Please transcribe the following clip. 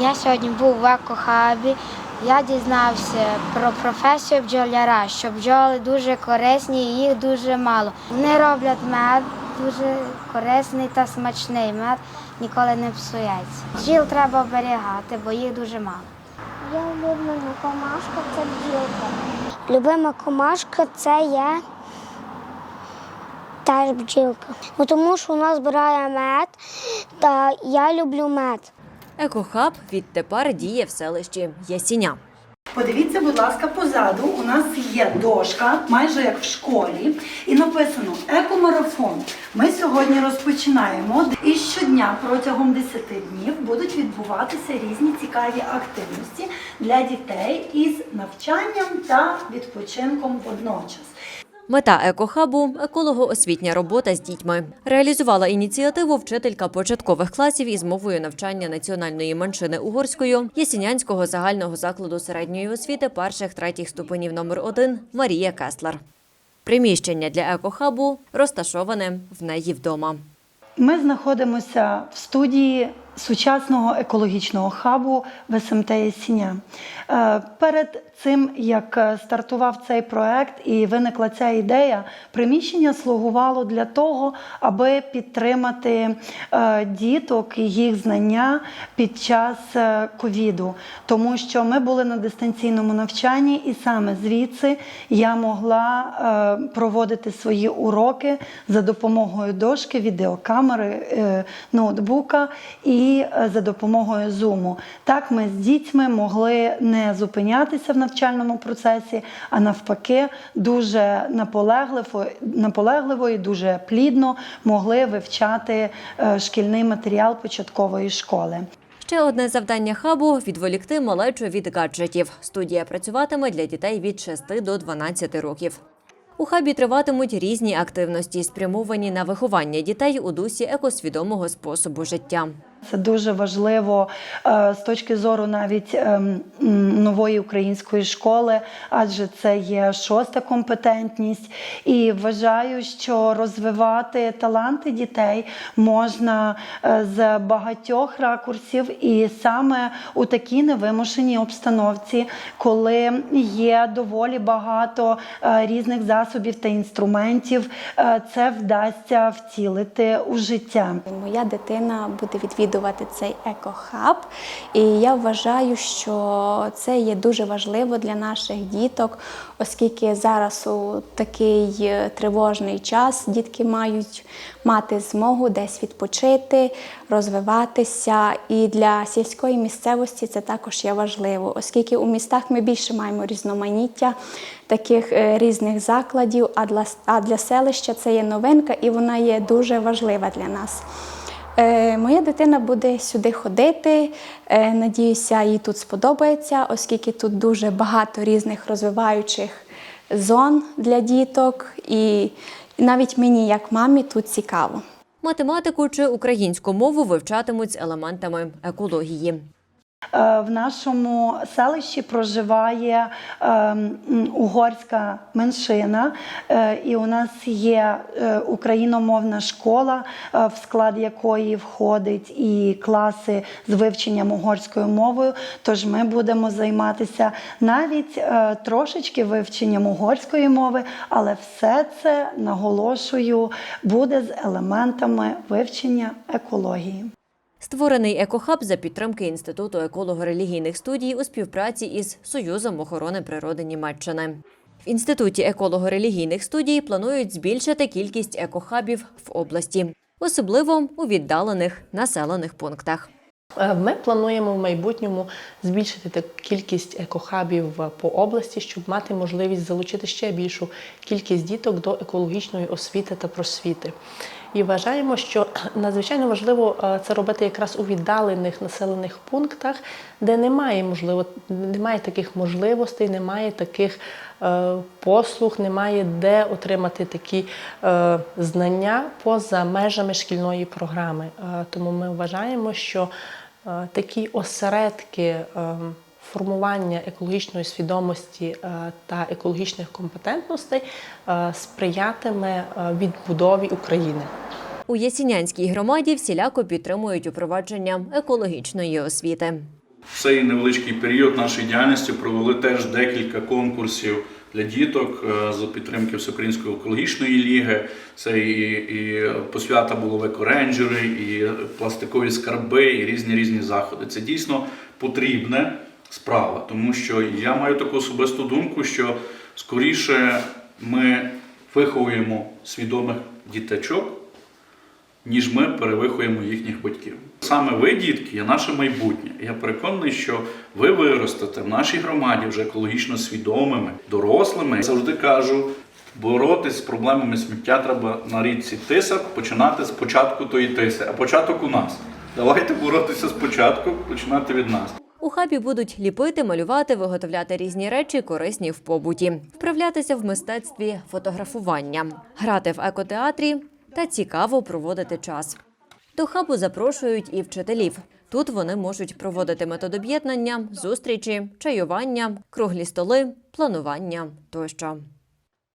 Я сьогодні був в екохабі. Я дізнався про професію бджоляра, що бджоли дуже корисні і їх дуже мало. Вони роблять мед дуже корисний та смачний. Мед ніколи не псується. Бджіл треба оберігати, бо їх дуже мало. Я улюблена комашка це бджілка. Любима комашка це є теж бджілка. Тому що вона збирає мед, та я люблю мед. Екохаб відтепер діє в селищі Ясіня. Подивіться, будь ласка, позаду у нас є дошка, майже як в школі, і написано Екомарафон. Ми сьогодні розпочинаємо. І щодня протягом 10 днів будуть відбуватися різні цікаві активності для дітей із навчанням та відпочинком водночас. Мета екохабу еколого-освітня робота з дітьми. Реалізувала ініціативу вчителька початкових класів із мовою навчання національної меншини угорською Ясінянського загального закладу середньої освіти перших третіх ступенів номер 1 Марія Кеслер. Приміщення для екохабу розташоване в неї вдома. Ми знаходимося в студії сучасного екологічного хабу в СМТ Ясіня. Е, Перед цим, як е, стартував цей проект і виникла ця ідея, приміщення слугувало для того, аби підтримати е, діток і їх знання під час ковіду, тому що ми були на дистанційному навчанні, і саме звідси я могла проводити свої уроки за допомогою дошки, відеокамери, ноутбука і е, за допомогою зуму. Так ми з дітьми могли не зупинятися в навчальному процесі, а навпаки, дуже наполегливо, наполегливо і дуже плідно могли вивчати е, шкільний матеріал початкової школи. Ще одне завдання хабу відволікти малечу від гаджетів. Студія працюватиме для дітей від 6 до 12 років. У хабі триватимуть різні активності, спрямовані на виховання дітей у дусі екосвідомого способу життя. Це дуже важливо е, з точки зору навіть ем, нової української школи, адже це є шоста компетентність. І вважаю, що розвивати таланти дітей можна е, з багатьох ракурсів, і саме у такій невимушеній обстановці, коли є доволі багато е, різних засобів та інструментів, е, це вдасться втілити у життя. Моя дитина буде відвідувати цей екохаб, і я вважаю, що це є дуже важливо для наших діток, оскільки зараз у такий е, тривожний час дітки мають мати змогу десь відпочити, розвиватися. І для сільської місцевості це також є важливо, оскільки у містах ми більше маємо різноманіття таких е, різних закладів, а для, а для селища це є новинка і вона є дуже важлива для нас. Е, Моя дитина буде сюди ходити. Е, Надіюся, їй тут сподобається, оскільки тут дуже багато різних розвиваючих зон для діток, і навіть мені, як мамі, тут цікаво. Математику чи українську мову вивчатимуть з елементами екології. Е, В нашому селищі проживає е, угорська меншина, е, і у нас є україномовна школа, в склад якої входить і класи з вивченням угорською мовою. Тож ми будемо займатися навіть трошечки вивченням угорської мови, але все це наголошую буде з елементами вивчення екології. Створений екохаб за підтримки Інституту еколого-релігійних студій у співпраці із Союзом охорони природи Німеччини. В інституті еколого-релігійних студій планують збільшити кількість екохабів в області, особливо у віддалених населених пунктах. Е, Ми плануємо в майбутньому збільшити кількість екохабів е, по області, щоб мати можливість залучити ще більшу кількість діток до екологічної освіти та просвіти. І вважаємо, що надзвичайно важливо е, це робити якраз у віддалених населених пунктах, де немає можливо, немає таких можливостей, немає таких е, послуг, немає де отримати такі е, знання поза межами шкільної програми. Е, Тому ми вважаємо, що е, такі осередки е, формування екологічної свідомості е, та екологічних компетентностей е, сприятиме е, відбудові України. У Ясінянській громаді всіляко підтримують упровадження екологічної освіти. В цей невеличкий період нашої діяльності провели теж декілька конкурсів для діток за підтримки Всеукраїнської екологічної ліги. Це і, і посвята було в екоренджери, і пластикові скарби, і різні різні заходи. Це дійсно потрібна справа, тому що я маю таку особисту думку, що скоріше ми виховуємо свідомих діточок ніж ми перевихуємо їхніх батьків. Саме ви, дітки, є наше майбутнє. Я переконаний, що ви виростете в нашій громаді вже екологічно свідомими, дорослими. Я завжди кажу, боротись з проблемами сміття треба на річці Тиса починати з початку тої тиси, а початок у нас. Давайте боротися спочатку, починати від нас. Хабі будуть ліпити, малювати, виготовляти різні речі, корисні в побуті, вправлятися в мистецтві фотографування, грати в екотеатрі та цікаво проводити час. До хабу запрошують і вчителів. Тут вони можуть проводити методоб'єднання, зустрічі, чаювання, круглі столи, планування тощо.